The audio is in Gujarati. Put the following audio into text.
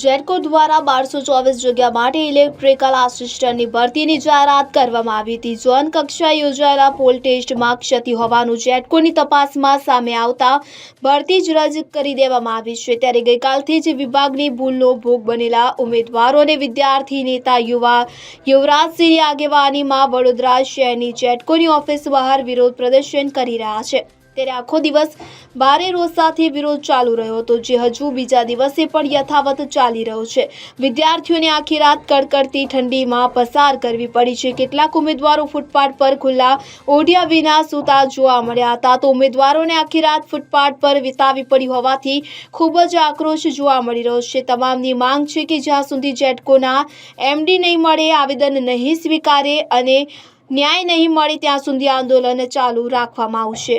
જેટકો દ્વારા બારસો ચોવીસ જગ્યા માટે ઇલેક્ટ્રિકલ આસિસ્ટન્ટની ભરતીની જાહેરાત કરવામાં આવી હતી. ઝોન કક્ષાએ યોજાયેલા પોલ ટેસ્ટમાં ક્ષતિ હોવાનું જેટકોની તપાસમાં સામે આવતા ભરતી જ રદ કરી દેવામાં આવી છે. ત્યારે ગઈકાલથી જ વિભાગની ભૂલનો ભોગ બનેલા ઉમેદવારો અને વિદ્યાર્થી નેતા યુવા યુવરાજસિંહની આગેવાનીમાં વડોદરા શહેરની જેટકોની ઓફિસ બહાર વિરોધ પ્રદર્શન કરી રહ્યા છે. ત્યારે આખો દિવસ ભારે રોજ સાથે વિરોધ ચાલુ રહ્યો હતો, જે હજુ બીજા દિવસે પણ યથાવત ચાલી રહ્યો છે. વિદ્યાર્થીઓને આખી રાત કડકડતી ઠંડીમાં પસાર કરવી પડી છે. કેટલાક ઉમેદવારો ફૂટપાથ પર ખુલ્લા ઓઢિયા વિના સૂતા જોવા મળ્યા હતા. તો ઉમેદવારોને આખી રાત ફૂટપાથ પર વિતાવી પડી હોવાથી ખૂબ જ આક્રોશ જોવા મળી રહ્યો છે. તમામની માંગ છે કે જ્યાં સુધી જેટકોના એમડી નહીં મળે, આવેદન નહીં સ્વીકારે અને ન્યાય નહીં મળે, ત્યાં સુધી આંદોલન ચાલુ રાખવામાં આવશે.